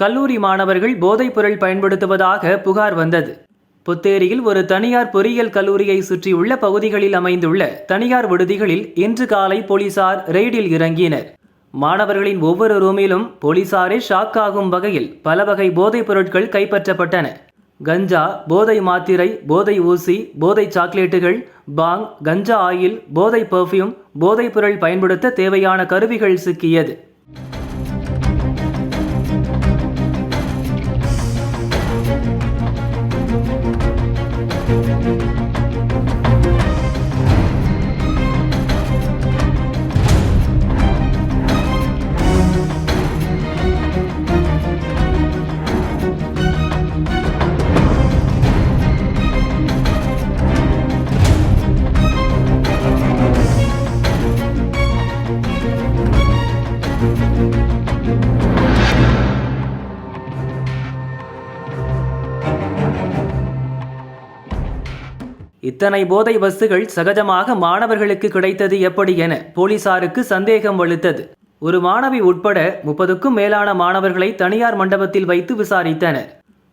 கல்லூரி மாணவர்கள் போதைப்பொருள் பயன்படுத்துவதாக புகார் வந்தது. புத்தேரியில் ஒரு தனியார் பொறியியல் கல்லூரியை சுற்றியுள்ள பகுதிகளில் அமைந்துள்ள தனியார் விடுதிகளில் இன்று காலை போலீசார் ரெய்டில் இறங்கினர். மாணவர்களின் ஒவ்வொரு ரூமிலும் போலீசாரே ஷாக் ஆகும் வகையில் பல வகை போதைப் பொருட்கள் கைப்பற்றப்பட்டன. கஞ்சா போதை மாத்திரை போதை ஊசி போதை சாக்லேட்டுகள் பாங் கஞ்சா ஆயில் போதை பெர்ஃப்யூம் போதைப் பொருள் பயன்படுத்த தேவையான கருவிகள் சிக்கியது. இத்தனை போதை வஸ்துகள் சகஜமாக மாணவர்களுக்கு கிடைத்தது எப்படி என போலீசாருக்கு சந்தேகம் வலுத்தது. ஒரு மாணவி உட்பட முப்பதுக்கும் மேலான மாணவர்களை தனியார் மண்டபத்தில் வைத்து விசாரித்தனர்.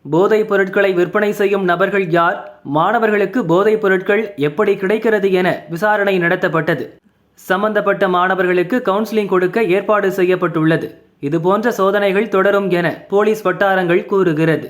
போதைப் பொருட்களை விற்பனை செய்யும் நபர்கள் யார் மாணவர்களுக்கு போதைப் பொருட்கள் எப்படி கிடைக்கிறது என விசாரணை நடத்தப்பட்டது. சம்பந்தப்பட்ட மாணவர்களுக்கு கவுன்சிலிங் கொடுக்க ஏற்பாடு செய்யப்பட்டுள்ளது. இதுபோன்ற சோதனைகள் தொடரும் என போலீஸ் வட்டாரங்கள் கூறுகிறது.